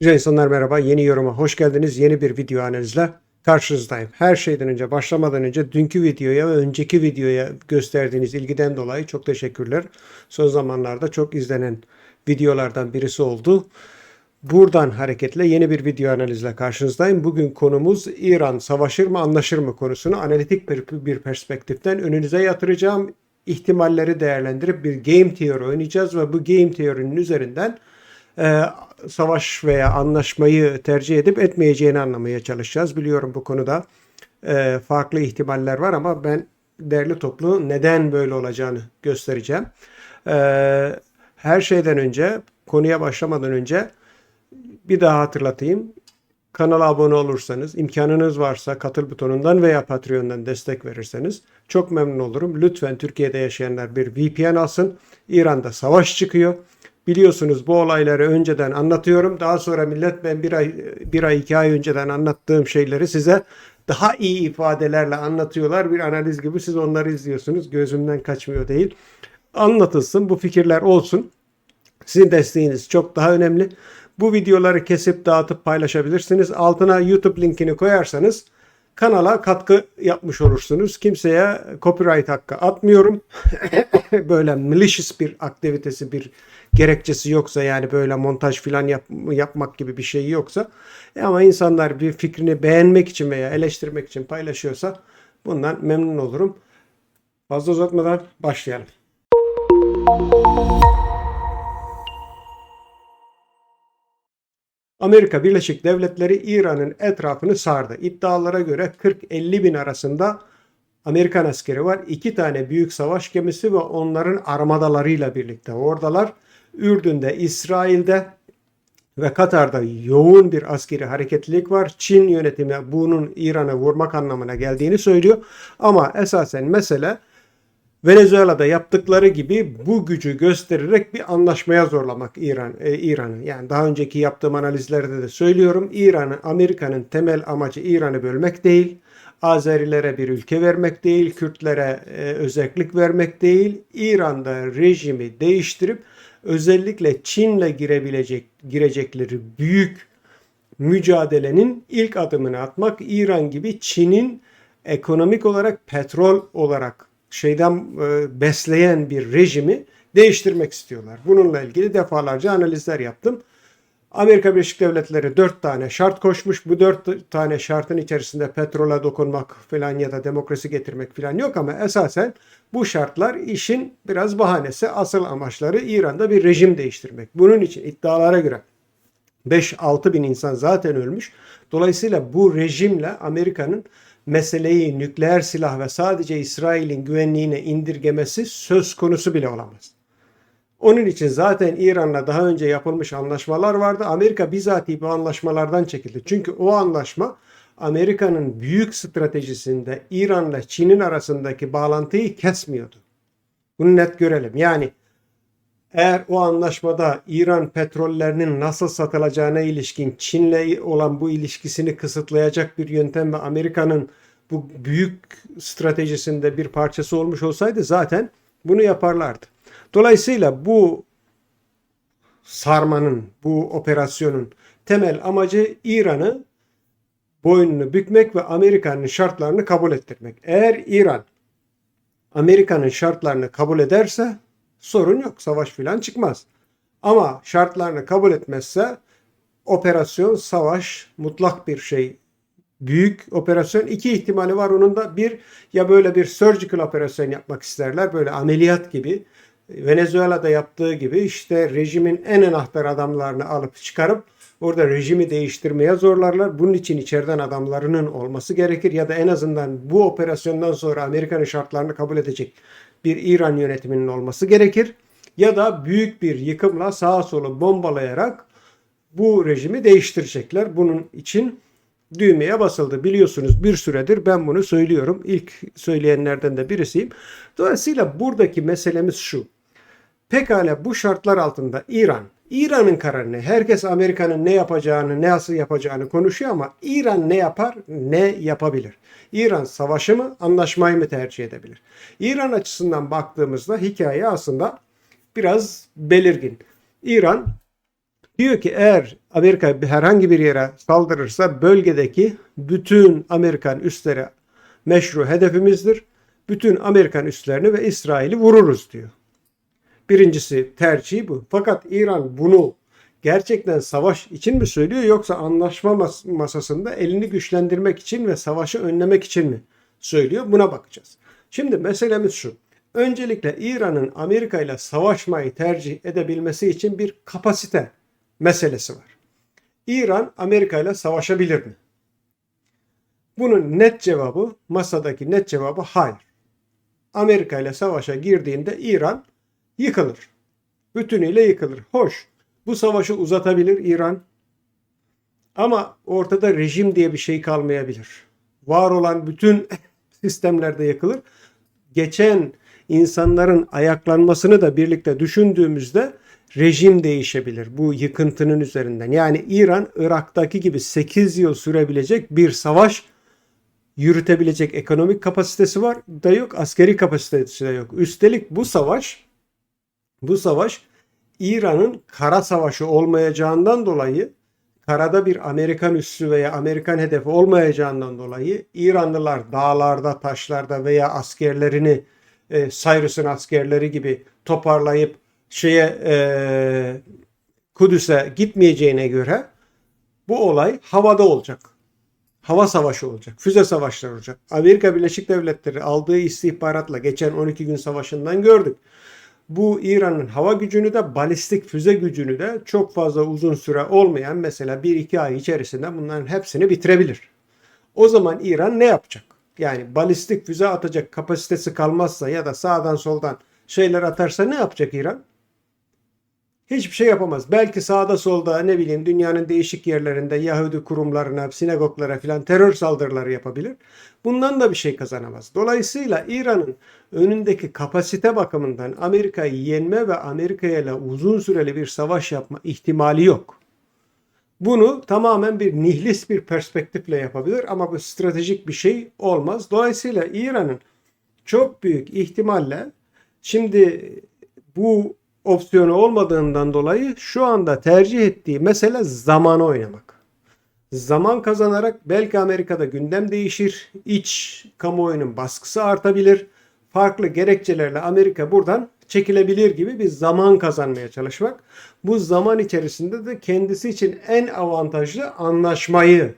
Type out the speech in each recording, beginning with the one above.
Güzel insanlar merhaba. Yeni yoruma hoş geldiniz. Yeni bir video analizle karşınızdayım. Her şeyden önce, başlamadan önce dünkü videoya ve önceki videoya gösterdiğiniz ilgiden dolayı çok teşekkürler. Son zamanlarda çok izlenen videolardan birisi oldu. Buradan hareketle yeni bir video analizle karşınızdayım. Bugün konumuz İran savaşır mı anlaşır mı konusunu analitik bir, bir perspektiften önünüze yatıracağım. İhtimalleri değerlendirip bir game theory oynayacağız ve bu game theory'nin üzerinden e, savaş veya anlaşmayı tercih edip etmeyeceğini anlamaya çalışacağız. Biliyorum bu konuda e, farklı ihtimaller var ama ben değerli toplu neden böyle olacağını göstereceğim. E, her şeyden önce konuya başlamadan önce bir daha hatırlatayım. Kanala abone olursanız, imkanınız varsa katıl butonundan veya Patreon'dan destek verirseniz çok memnun olurum. Lütfen Türkiye'de yaşayanlar bir VPN alsın. İran'da savaş çıkıyor. Biliyorsunuz bu olayları önceden anlatıyorum. Daha sonra millet ben bir ay, bir ay iki ay önceden anlattığım şeyleri size daha iyi ifadelerle anlatıyorlar. Bir analiz gibi siz onları izliyorsunuz. Gözümden kaçmıyor değil. Anlatılsın, bu fikirler olsun. Sizin desteğiniz çok daha önemli. Bu videoları kesip dağıtıp paylaşabilirsiniz. Altına YouTube linkini koyarsanız kanala katkı yapmış olursunuz. Kimseye copyright hakkı atmıyorum. böyle malicious bir aktivitesi, bir gerekçesi yoksa yani böyle montaj filan yap, yapmak gibi bir şey yoksa e ama insanlar bir fikrini beğenmek için veya eleştirmek için paylaşıyorsa bundan memnun olurum. Fazla uzatmadan başlayalım. Amerika Birleşik Devletleri İran'ın etrafını sardı. İddialara göre 40-50 bin arasında Amerikan askeri var. İki tane büyük savaş gemisi ve onların armadalarıyla birlikte oradalar. Ürdün'de, İsrail'de ve Katar'da yoğun bir askeri hareketlilik var. Çin yönetimi bunun İran'a vurmak anlamına geldiğini söylüyor. Ama esasen mesele Venezuela'da yaptıkları gibi bu gücü göstererek bir anlaşmaya zorlamak İran e, İran'ı. Yani daha önceki yaptığım analizlerde de söylüyorum. İran'ın Amerika'nın temel amacı İran'ı bölmek değil. Azerilere bir ülke vermek değil, Kürtlere e, özellik vermek değil. İran'da rejimi değiştirip özellikle Çin'le girebilecek girecekleri büyük mücadelenin ilk adımını atmak İran gibi Çin'in ekonomik olarak petrol olarak şeyden e, besleyen bir rejimi değiştirmek istiyorlar. Bununla ilgili defalarca analizler yaptım. Amerika Birleşik Devletleri dört tane şart koşmuş. Bu dört tane şartın içerisinde petrola dokunmak falan ya da demokrasi getirmek falan yok ama esasen bu şartlar işin biraz bahanesi. Asıl amaçları İran'da bir rejim değiştirmek. Bunun için iddialara göre 5-6 bin insan zaten ölmüş. Dolayısıyla bu rejimle Amerika'nın meseleyi nükleer silah ve sadece İsrail'in güvenliğine indirgemesi söz konusu bile olamaz. Onun için zaten İran'la daha önce yapılmış anlaşmalar vardı. Amerika bizatihi bu anlaşmalardan çekildi. Çünkü o anlaşma Amerika'nın büyük stratejisinde İran'la Çin'in arasındaki bağlantıyı kesmiyordu. Bunu net görelim. Yani eğer o anlaşmada İran petrollerinin nasıl satılacağına ilişkin Çin'le olan bu ilişkisini kısıtlayacak bir yöntem ve Amerika'nın bu büyük stratejisinde bir parçası olmuş olsaydı zaten bunu yaparlardı. Dolayısıyla bu sarmanın, bu operasyonun temel amacı İran'ı boynunu bükmek ve Amerika'nın şartlarını kabul ettirmek. Eğer İran Amerika'nın şartlarını kabul ederse sorun yok. Savaş filan çıkmaz. Ama şartlarını kabul etmezse operasyon, savaş mutlak bir şey. Büyük operasyon iki ihtimali var onun da. Bir ya böyle bir surgical operasyon yapmak isterler. Böyle ameliyat gibi. Venezuela'da yaptığı gibi işte rejimin en anahtar adamlarını alıp çıkarıp orada rejimi değiştirmeye zorlarlar. Bunun için içeriden adamlarının olması gerekir ya da en azından bu operasyondan sonra Amerika'nın şartlarını kabul edecek bir İran yönetiminin olması gerekir. Ya da büyük bir yıkımla sağa sola bombalayarak bu rejimi değiştirecekler. Bunun için düğmeye basıldı. Biliyorsunuz bir süredir ben bunu söylüyorum. İlk söyleyenlerden de birisiyim. Dolayısıyla buradaki meselemiz şu. Pekala bu şartlar altında İran, İran'ın kararını, herkes Amerika'nın ne yapacağını, ne nasıl yapacağını konuşuyor ama İran ne yapar, ne yapabilir? İran savaşı mı, anlaşmayı mı tercih edebilir? İran açısından baktığımızda hikaye aslında biraz belirgin. İran Diyor ki eğer Amerika herhangi bir yere saldırırsa bölgedeki bütün Amerikan üsleri meşru hedefimizdir. Bütün Amerikan üslerini ve İsrail'i vururuz diyor. Birincisi tercihi bu. Fakat İran bunu gerçekten savaş için mi söylüyor yoksa anlaşma mas- masasında elini güçlendirmek için ve savaşı önlemek için mi söylüyor? Buna bakacağız. Şimdi meselemiz şu. Öncelikle İran'ın Amerika ile savaşmayı tercih edebilmesi için bir kapasite meselesi var. İran Amerika ile savaşabilir mi? Bunun net cevabı, masadaki net cevabı hayır. Amerika ile savaşa girdiğinde İran yıkılır. Bütünüyle yıkılır. Hoş. Bu savaşı uzatabilir İran. Ama ortada rejim diye bir şey kalmayabilir. Var olan bütün sistemlerde yıkılır. Geçen insanların ayaklanmasını da birlikte düşündüğümüzde rejim değişebilir bu yıkıntının üzerinden. Yani İran Irak'taki gibi 8 yıl sürebilecek bir savaş yürütebilecek ekonomik kapasitesi var da yok, askeri kapasitesi de yok. Üstelik bu savaş bu savaş İran'ın kara savaşı olmayacağından dolayı karada bir Amerikan üssü veya Amerikan hedefi olmayacağından dolayı İranlılar dağlarda, taşlarda veya askerlerini e, Cyrus'un askerleri gibi toparlayıp şeye e, Kudüs'e gitmeyeceğine göre bu olay havada olacak. Hava savaşı olacak. Füze savaşları olacak. Amerika Birleşik Devletleri aldığı istihbaratla geçen 12 gün savaşından gördük. Bu İran'ın hava gücünü de balistik füze gücünü de çok fazla uzun süre olmayan mesela 1-2 ay içerisinde bunların hepsini bitirebilir. O zaman İran ne yapacak? Yani balistik füze atacak kapasitesi kalmazsa ya da sağdan soldan şeyler atarsa ne yapacak İran? Hiçbir şey yapamaz. Belki sağda solda ne bileyim dünyanın değişik yerlerinde Yahudi kurumlarına, sinagoglara filan terör saldırıları yapabilir. Bundan da bir şey kazanamaz. Dolayısıyla İran'ın önündeki kapasite bakımından Amerika'yı yenme ve Amerika ile uzun süreli bir savaş yapma ihtimali yok. Bunu tamamen bir nihlis bir perspektifle yapabilir ama bu stratejik bir şey olmaz. Dolayısıyla İran'ın çok büyük ihtimalle şimdi bu opsiyonu olmadığından dolayı şu anda tercih ettiği mesele zamanı oynamak. Zaman kazanarak belki Amerika'da gündem değişir, iç kamuoyunun baskısı artabilir, farklı gerekçelerle Amerika buradan çekilebilir gibi bir zaman kazanmaya çalışmak. Bu zaman içerisinde de kendisi için en avantajlı anlaşmayı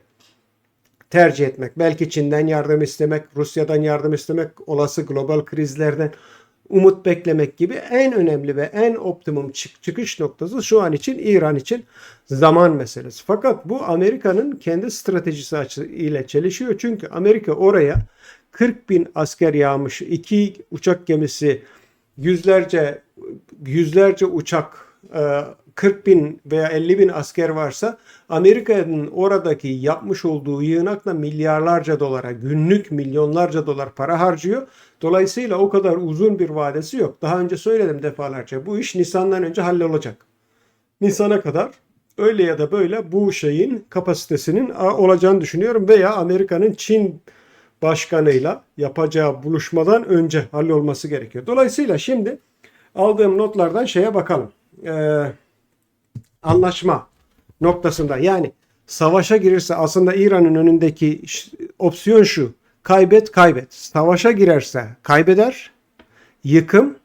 tercih etmek. Belki Çin'den yardım istemek, Rusya'dan yardım istemek, olası global krizlerden umut beklemek gibi en önemli ve en optimum çıkış noktası şu an için İran için zaman meselesi. Fakat bu Amerika'nın kendi stratejisi ile çelişiyor. Çünkü Amerika oraya 40 bin asker yağmış, iki uçak gemisi, yüzlerce yüzlerce uçak, 40 e, bin veya 50 bin asker varsa Amerika'nın oradaki yapmış olduğu yığınakla milyarlarca dolara, günlük milyonlarca dolar para harcıyor. Dolayısıyla o kadar uzun bir vadesi yok. Daha önce söyledim defalarca bu iş Nisan'dan önce hallolacak. Nisan'a kadar öyle ya da böyle bu şeyin kapasitesinin olacağını düşünüyorum veya Amerika'nın Çin başkanıyla yapacağı buluşmadan önce hallolması gerekiyor. Dolayısıyla şimdi aldığım notlardan şeye bakalım. Ee, anlaşma noktasında yani savaşa girirse aslında İran'ın önündeki opsiyon şu. Kaybet kaybet. Savaşa girerse kaybeder. Yıkım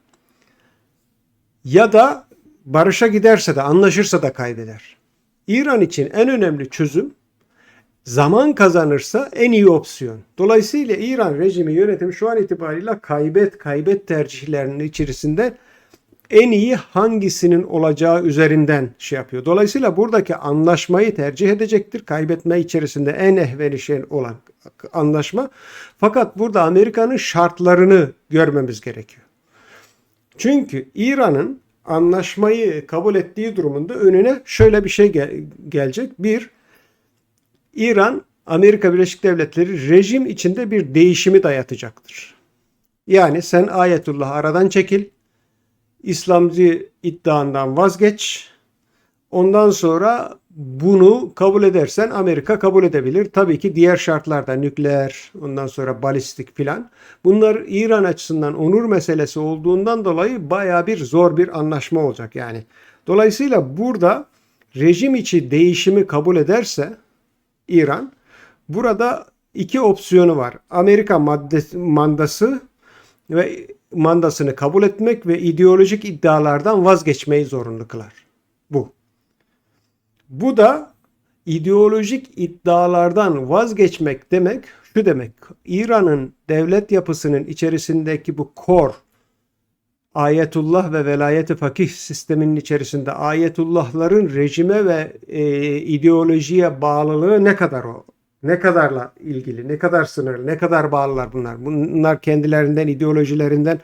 ya da barışa giderse de anlaşırsa da kaybeder. İran için en önemli çözüm zaman kazanırsa en iyi opsiyon. Dolayısıyla İran rejimi yönetimi şu an itibariyle kaybet kaybet tercihlerinin içerisinde en iyi hangisinin olacağı üzerinden şey yapıyor. Dolayısıyla buradaki anlaşmayı tercih edecektir. Kaybetme içerisinde en ehveni şey olan anlaşma. Fakat burada Amerika'nın şartlarını görmemiz gerekiyor. Çünkü İran'ın anlaşmayı kabul ettiği durumunda önüne şöyle bir şey gel- gelecek. Bir, İran Amerika Birleşik Devletleri rejim içinde bir değişimi dayatacaktır. Yani sen ayetullah aradan çekil, İslamcı iddiandan vazgeç. Ondan sonra bunu kabul edersen Amerika kabul edebilir. Tabii ki diğer şartlarda nükleer, ondan sonra balistik filan. Bunlar İran açısından onur meselesi olduğundan dolayı baya bir zor bir anlaşma olacak yani. Dolayısıyla burada rejim içi değişimi kabul ederse İran burada iki opsiyonu var. Amerika maddesi, mandası ve mandasını kabul etmek ve ideolojik iddialardan vazgeçmeyi zorunlu kılar. Bu. Bu da ideolojik iddialardan vazgeçmek demek şu demek. İran'ın devlet yapısının içerisindeki bu kor ayetullah ve velayeti fakih sisteminin içerisinde ayetullahların rejime ve e, ideolojiye bağlılığı ne kadar? Ne kadarla ilgili, ne kadar sınırlı, ne kadar bağlılar bunlar? Bunlar kendilerinden, ideolojilerinden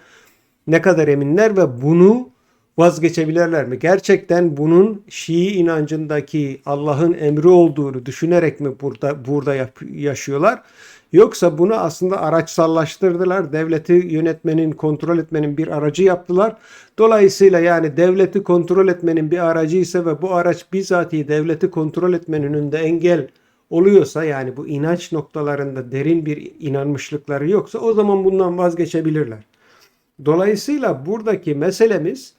ne kadar eminler ve bunu vazgeçebilirler mi? Gerçekten bunun Şii inancındaki Allah'ın emri olduğunu düşünerek mi burada burada yaşıyorlar? Yoksa bunu aslında araçsallaştırdılar. Devleti yönetmenin, kontrol etmenin bir aracı yaptılar. Dolayısıyla yani devleti kontrol etmenin bir aracı ise ve bu araç bizatihi devleti kontrol etmenin önünde engel oluyorsa yani bu inanç noktalarında derin bir inanmışlıkları yoksa o zaman bundan vazgeçebilirler. Dolayısıyla buradaki meselemiz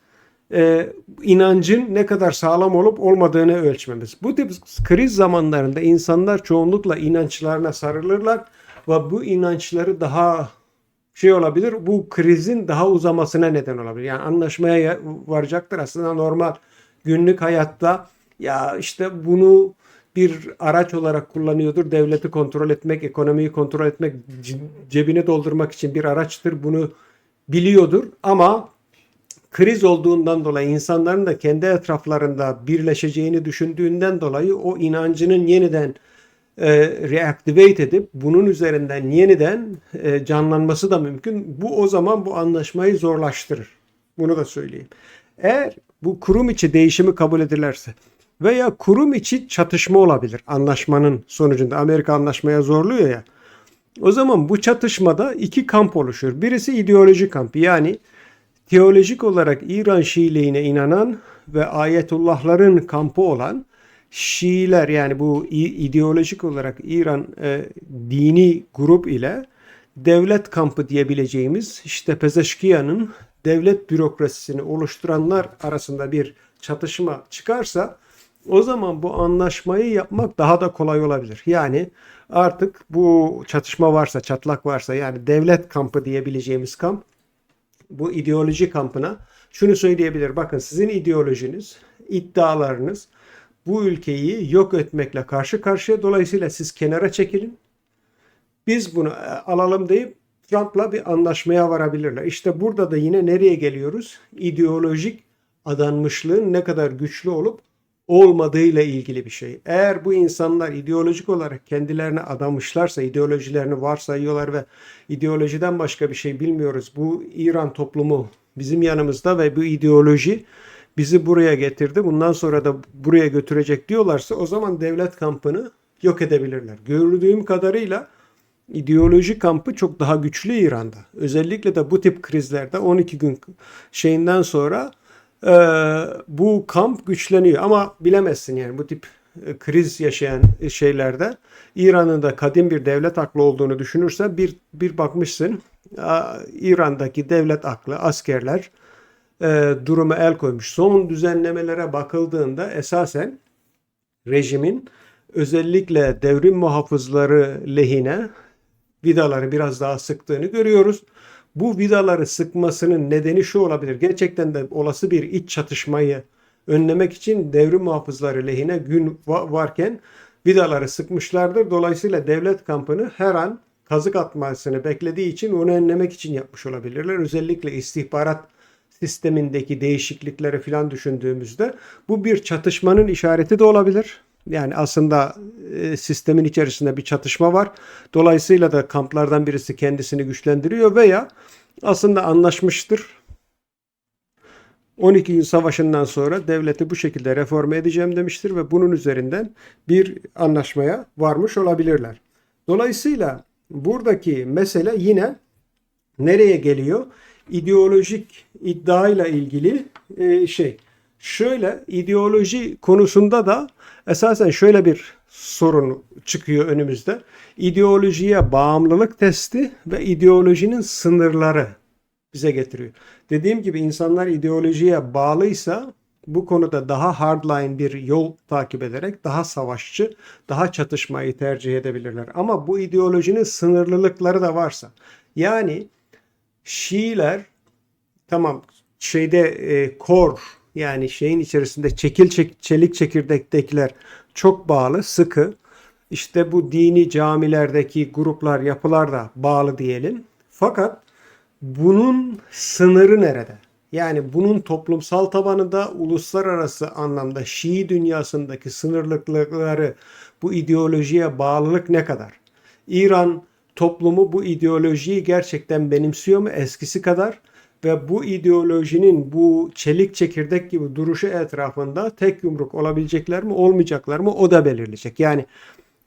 e, inancın ne kadar sağlam olup olmadığını ölçmemiz. Bu tip kriz zamanlarında insanlar çoğunlukla inançlarına sarılırlar ve bu inançları daha şey olabilir, bu krizin daha uzamasına neden olabilir. Yani anlaşmaya varacaktır aslında normal günlük hayatta ya işte bunu bir araç olarak kullanıyordur. Devleti kontrol etmek, ekonomiyi kontrol etmek, cebini doldurmak için bir araçtır. Bunu biliyordur ama kriz olduğundan dolayı insanların da kendi etraflarında birleşeceğini düşündüğünden dolayı o inancının yeniden e, reactivate edip bunun üzerinden yeniden e, canlanması da mümkün. Bu o zaman bu anlaşmayı zorlaştırır. Bunu da söyleyeyim. Eğer bu kurum içi değişimi kabul edilirse veya kurum içi çatışma olabilir anlaşmanın sonucunda. Amerika anlaşmaya zorluyor ya. O zaman bu çatışmada iki kamp oluşur. Birisi ideoloji kampı yani teolojik olarak İran Şiiliğine inanan ve ayetullahların kampı olan Şiiler yani bu ideolojik olarak İran e, dini grup ile devlet kampı diyebileceğimiz işte Pezeşkiya'nın devlet bürokrasisini oluşturanlar arasında bir çatışma çıkarsa o zaman bu anlaşmayı yapmak daha da kolay olabilir. Yani artık bu çatışma varsa, çatlak varsa yani devlet kampı diyebileceğimiz kamp bu ideoloji kampına şunu söyleyebilir. Bakın sizin ideolojiniz, iddialarınız bu ülkeyi yok etmekle karşı karşıya. Dolayısıyla siz kenara çekilin. Biz bunu e, alalım deyip Trump'la bir anlaşmaya varabilirler. İşte burada da yine nereye geliyoruz? İdeolojik adanmışlığın ne kadar güçlü olup olmadığıyla ilgili bir şey. Eğer bu insanlar ideolojik olarak kendilerine adamışlarsa, ideolojilerini varsayıyorlar ve ideolojiden başka bir şey bilmiyoruz. Bu İran toplumu bizim yanımızda ve bu ideoloji bizi buraya getirdi. Bundan sonra da buraya götürecek diyorlarsa o zaman devlet kampını yok edebilirler. Gördüğüm kadarıyla ideoloji kampı çok daha güçlü İran'da. Özellikle de bu tip krizlerde 12 gün şeyinden sonra e, bu kamp güçleniyor. Ama bilemezsin yani bu tip e, kriz yaşayan şeylerde İran'ın da kadim bir devlet aklı olduğunu düşünürse bir, bir bakmışsın İran'daki devlet aklı askerler e, duruma el koymuş. Son düzenlemelere bakıldığında esasen rejimin özellikle devrim muhafızları lehine vidaları biraz daha sıktığını görüyoruz. Bu vidaları sıkmasının nedeni şu olabilir. Gerçekten de olası bir iç çatışmayı önlemek için devrim muhafızları lehine gün varken vidaları sıkmışlardır. Dolayısıyla devlet kampını her an kazık atmasını beklediği için onu önlemek için yapmış olabilirler. Özellikle istihbarat sistemindeki değişiklikleri falan düşündüğümüzde bu bir çatışmanın işareti de olabilir. Yani aslında e, sistemin içerisinde bir çatışma var. Dolayısıyla da kamplardan birisi kendisini güçlendiriyor veya aslında anlaşmıştır. 12 gün savaşından sonra devleti bu şekilde reforme edeceğim demiştir ve bunun üzerinden bir anlaşmaya varmış olabilirler. Dolayısıyla buradaki mesele yine nereye geliyor? ideolojik iddiayla ilgili e, şey. Şöyle ideoloji konusunda da esasen şöyle bir sorun çıkıyor önümüzde. İdeolojiye bağımlılık testi ve ideolojinin sınırları bize getiriyor. Dediğim gibi insanlar ideolojiye bağlıysa bu konuda daha hardline bir yol takip ederek daha savaşçı, daha çatışmayı tercih edebilirler. Ama bu ideolojinin sınırlılıkları da varsa yani Şiiler tamam şeyde e, kor yani şeyin içerisinde çekil çek, çelik çekirdektekiler çok bağlı, sıkı. İşte bu dini camilerdeki gruplar, yapılar da bağlı diyelim. Fakat bunun sınırı nerede? Yani bunun toplumsal tabanında uluslararası anlamda Şii dünyasındaki sınırlıkları bu ideolojiye bağlılık ne kadar? İran toplumu bu ideolojiyi gerçekten benimsiyor mu eskisi kadar? Ve bu ideolojinin bu çelik çekirdek gibi duruşu etrafında tek yumruk olabilecekler mi olmayacaklar mı o da belirleyecek. Yani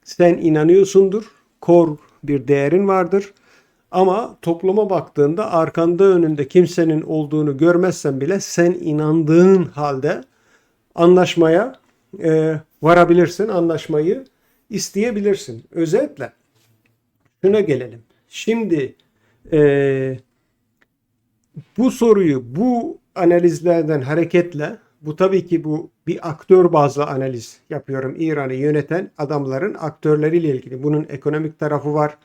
sen inanıyorsundur, kor bir değerin vardır ama topluma baktığında arkanda önünde kimsenin olduğunu görmezsen bile sen inandığın halde anlaşmaya e, varabilirsin, anlaşmayı isteyebilirsin. Özetle şuna gelelim. Şimdi e, bu soruyu bu analizlerden hareketle bu tabii ki bu bir aktör bazlı analiz yapıyorum. İran'ı yöneten adamların aktörleriyle ilgili. Bunun ekonomik tarafı var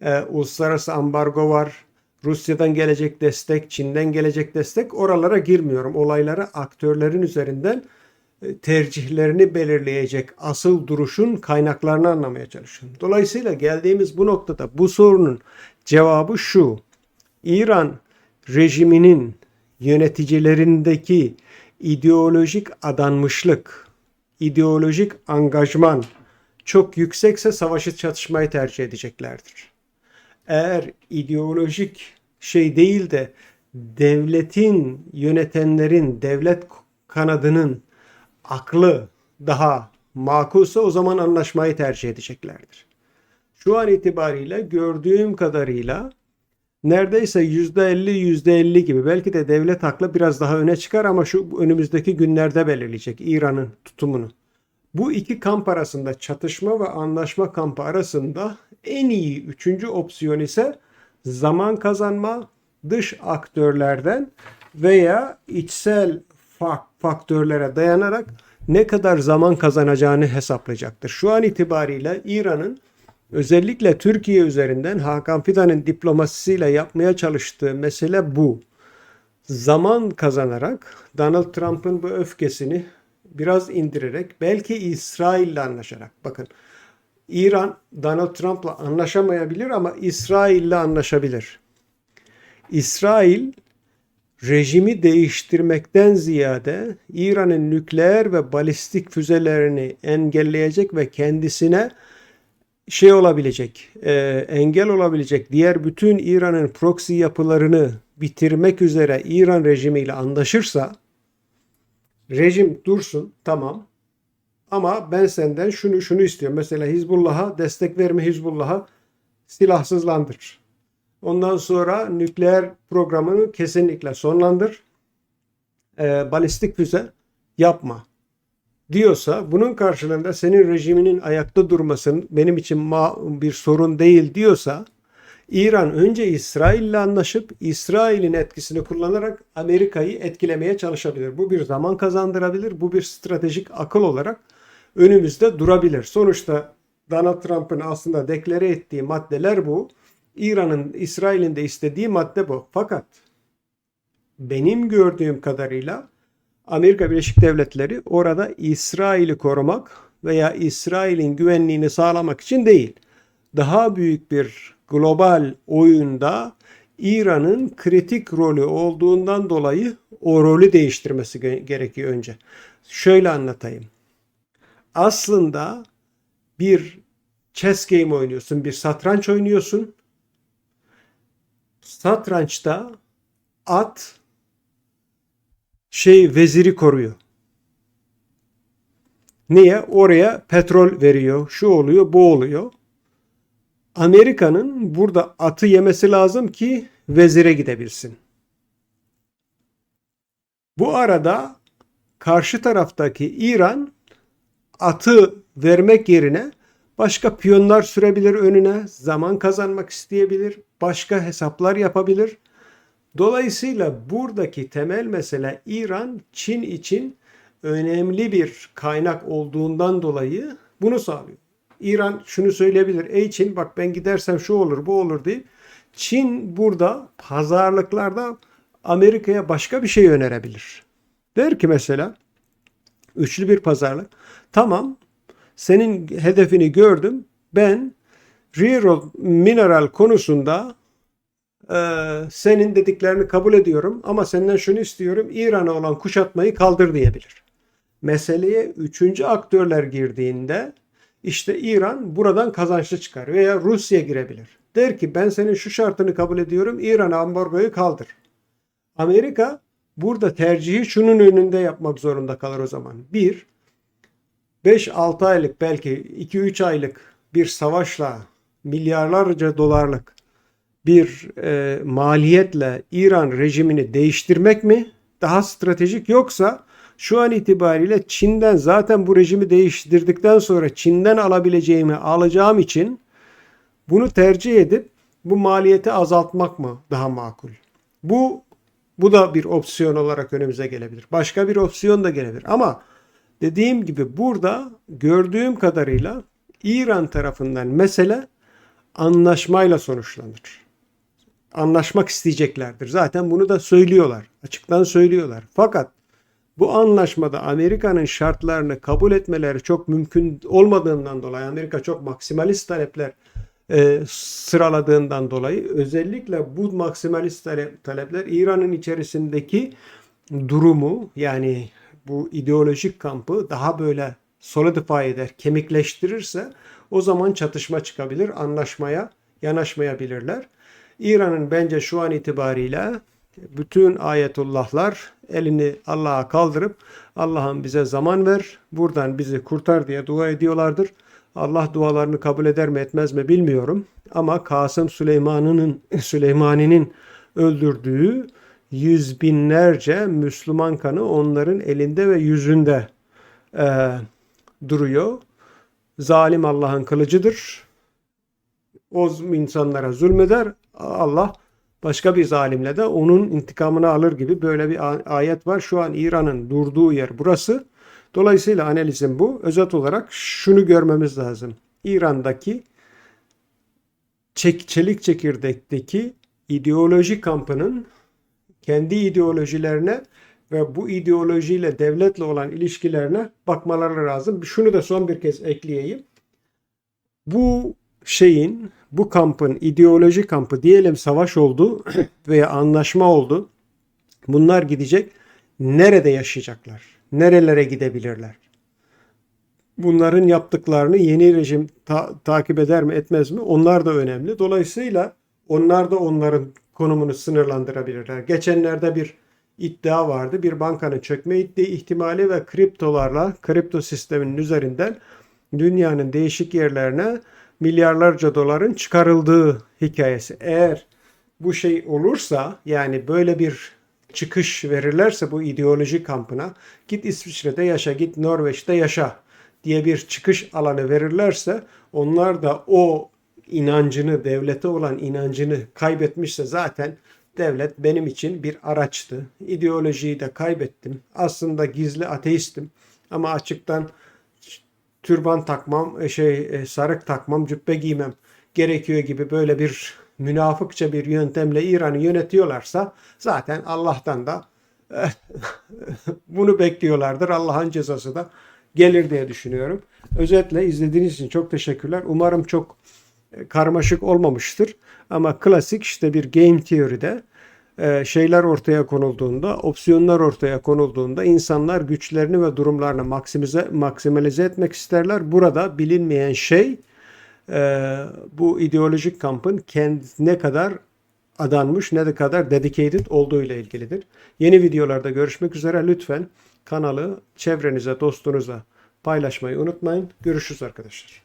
e, uluslararası ambargo var. Rusya'dan gelecek destek, Çin'den gelecek destek oralara girmiyorum. Olaylara aktörlerin üzerinden e, tercihlerini belirleyecek asıl duruşun kaynaklarını anlamaya çalışıyorum. Dolayısıyla geldiğimiz bu noktada bu sorunun cevabı şu. İran rejiminin yöneticilerindeki ideolojik adanmışlık, ideolojik angajman çok yüksekse savaşı çatışmayı tercih edeceklerdir eğer ideolojik şey değil de devletin yönetenlerin, devlet kanadının aklı daha makulsa o zaman anlaşmayı tercih edeceklerdir. Şu an itibariyle gördüğüm kadarıyla neredeyse %50 %50 gibi belki de devlet aklı biraz daha öne çıkar ama şu önümüzdeki günlerde belirleyecek İran'ın tutumunu. Bu iki kamp arasında çatışma ve anlaşma kampı arasında en iyi üçüncü opsiyon ise zaman kazanma dış aktörlerden veya içsel faktörlere dayanarak ne kadar zaman kazanacağını hesaplayacaktır. Şu an itibariyle İran'ın özellikle Türkiye üzerinden Hakan Fidan'ın diplomasisiyle yapmaya çalıştığı mesele bu. Zaman kazanarak Donald Trump'ın bu öfkesini biraz indirerek belki İsrail'le anlaşarak bakın İran Donald Trump'la anlaşamayabilir ama İsrail'le anlaşabilir. İsrail rejimi değiştirmekten ziyade İran'ın nükleer ve balistik füzelerini engelleyecek ve kendisine şey olabilecek, e, engel olabilecek diğer bütün İran'ın proxy yapılarını bitirmek üzere İran rejimiyle anlaşırsa rejim dursun tamam ama ben senden şunu şunu istiyorum. Mesela Hizbullah'a destek verme Hizbullah'a silahsızlandır. Ondan sonra nükleer programını kesinlikle sonlandır. E, balistik füze yapma diyorsa bunun karşılığında senin rejiminin ayakta durmasının benim için bir sorun değil diyorsa İran önce İsrail ile anlaşıp İsrail'in etkisini kullanarak Amerika'yı etkilemeye çalışabilir. Bu bir zaman kazandırabilir. Bu bir stratejik akıl olarak önümüzde durabilir. Sonuçta Donald Trump'ın aslında deklare ettiği maddeler bu. İran'ın, İsrail'in de istediği madde bu. Fakat benim gördüğüm kadarıyla Amerika Birleşik Devletleri orada İsrail'i korumak veya İsrail'in güvenliğini sağlamak için değil. Daha büyük bir global oyunda İran'ın kritik rolü olduğundan dolayı o rolü değiştirmesi gerekiyor önce. Şöyle anlatayım aslında bir chess game oynuyorsun, bir satranç oynuyorsun. Satrançta at şey veziri koruyor. Niye? Oraya petrol veriyor, şu oluyor, bu oluyor. Amerika'nın burada atı yemesi lazım ki vezire gidebilsin. Bu arada karşı taraftaki İran atı vermek yerine başka piyonlar sürebilir önüne, zaman kazanmak isteyebilir, başka hesaplar yapabilir. Dolayısıyla buradaki temel mesele İran Çin için önemli bir kaynak olduğundan dolayı bunu sağlıyor. İran şunu söyleyebilir. Ey Çin bak ben gidersem şu olur bu olur deyip Çin burada pazarlıklarda Amerika'ya başka bir şey önerebilir. Der ki mesela üçlü bir pazarlık. Tamam senin hedefini gördüm. Ben Rare mineral konusunda senin dediklerini kabul ediyorum ama senden şunu istiyorum. İran'a olan kuşatmayı kaldır diyebilir. Meseleye üçüncü aktörler girdiğinde işte İran buradan kazançlı çıkar veya Rusya girebilir. Der ki ben senin şu şartını kabul ediyorum. İran ambargoyu kaldır. Amerika burada tercihi şunun önünde yapmak zorunda kalır o zaman. Bir, 5-6 aylık belki 2-3 aylık bir savaşla milyarlarca dolarlık bir e, maliyetle İran rejimini değiştirmek mi daha stratejik yoksa şu an itibariyle Çin'den zaten bu rejimi değiştirdikten sonra Çin'den alabileceğimi alacağım için bunu tercih edip bu maliyeti azaltmak mı daha makul? Bu bu da bir opsiyon olarak önümüze gelebilir. Başka bir opsiyon da gelebilir. Ama dediğim gibi burada gördüğüm kadarıyla İran tarafından mesele anlaşmayla sonuçlanır. Anlaşmak isteyeceklerdir. Zaten bunu da söylüyorlar. Açıktan söylüyorlar. Fakat bu anlaşmada Amerika'nın şartlarını kabul etmeleri çok mümkün olmadığından dolayı Amerika çok maksimalist talepler e, sıraladığından dolayı özellikle bu maksimalist talep, talepler İran'ın içerisindeki durumu yani bu ideolojik kampı daha böyle solidify eder, kemikleştirirse o zaman çatışma çıkabilir, anlaşmaya yanaşmayabilirler. İran'ın bence şu an itibariyle bütün ayetullahlar elini Allah'a kaldırıp Allah'ım bize zaman ver, buradan bizi kurtar diye dua ediyorlardır. Allah dualarını kabul eder mi etmez mi bilmiyorum. Ama Kasım Süleyman'ın Süleymani'nin öldürdüğü yüz binlerce Müslüman kanı onların elinde ve yüzünde e, duruyor. Zalim Allah'ın kılıcıdır. O insanlara zulmeder. Allah başka bir zalimle de onun intikamını alır gibi böyle bir ayet var. Şu an İran'ın durduğu yer burası. Dolayısıyla analizim bu. Özet olarak şunu görmemiz lazım. İran'daki çek, çelik çekirdekteki ideoloji kampının kendi ideolojilerine ve bu ideolojiyle devletle olan ilişkilerine bakmaları lazım. Şunu da son bir kez ekleyeyim. Bu şeyin, bu kampın ideoloji kampı diyelim savaş oldu veya anlaşma oldu. Bunlar gidecek. Nerede yaşayacaklar? Nerelere gidebilirler? Bunların yaptıklarını yeni rejim ta- takip eder mi etmez mi? Onlar da önemli. Dolayısıyla onlar da onların konumunu sınırlandırabilirler. Geçenlerde bir iddia vardı. Bir bankanın çökme ihtimali ve kriptolarla, kripto sisteminin üzerinden dünyanın değişik yerlerine milyarlarca doların çıkarıldığı hikayesi. Eğer bu şey olursa yani böyle bir çıkış verirlerse bu ideoloji kampına git İsviçre'de yaşa, git Norveç'te yaşa diye bir çıkış alanı verirlerse onlar da o inancını, devlete olan inancını kaybetmişse zaten devlet benim için bir araçtı. İdeolojiyi de kaybettim. Aslında gizli ateistim ama açıktan türban takmam, e, şey e, sarık takmam, cübbe giymem gerekiyor gibi böyle bir münafıkça bir yöntemle İran'ı yönetiyorlarsa zaten Allah'tan da eh, bunu bekliyorlardır. Allah'ın cezası da gelir diye düşünüyorum. Özetle izlediğiniz için çok teşekkürler. Umarım çok e, karmaşık olmamıştır. Ama klasik işte bir game theory'de e, şeyler ortaya konulduğunda, opsiyonlar ortaya konulduğunda insanlar güçlerini ve durumlarını maksimize, maksimalize etmek isterler. Burada bilinmeyen şey e, bu ideolojik kampın kendine kadar adanmış, ne de kadar dedicated olduğu ile ilgilidir. Yeni videolarda görüşmek üzere. Lütfen kanalı çevrenize, dostunuza paylaşmayı unutmayın. Görüşürüz arkadaşlar.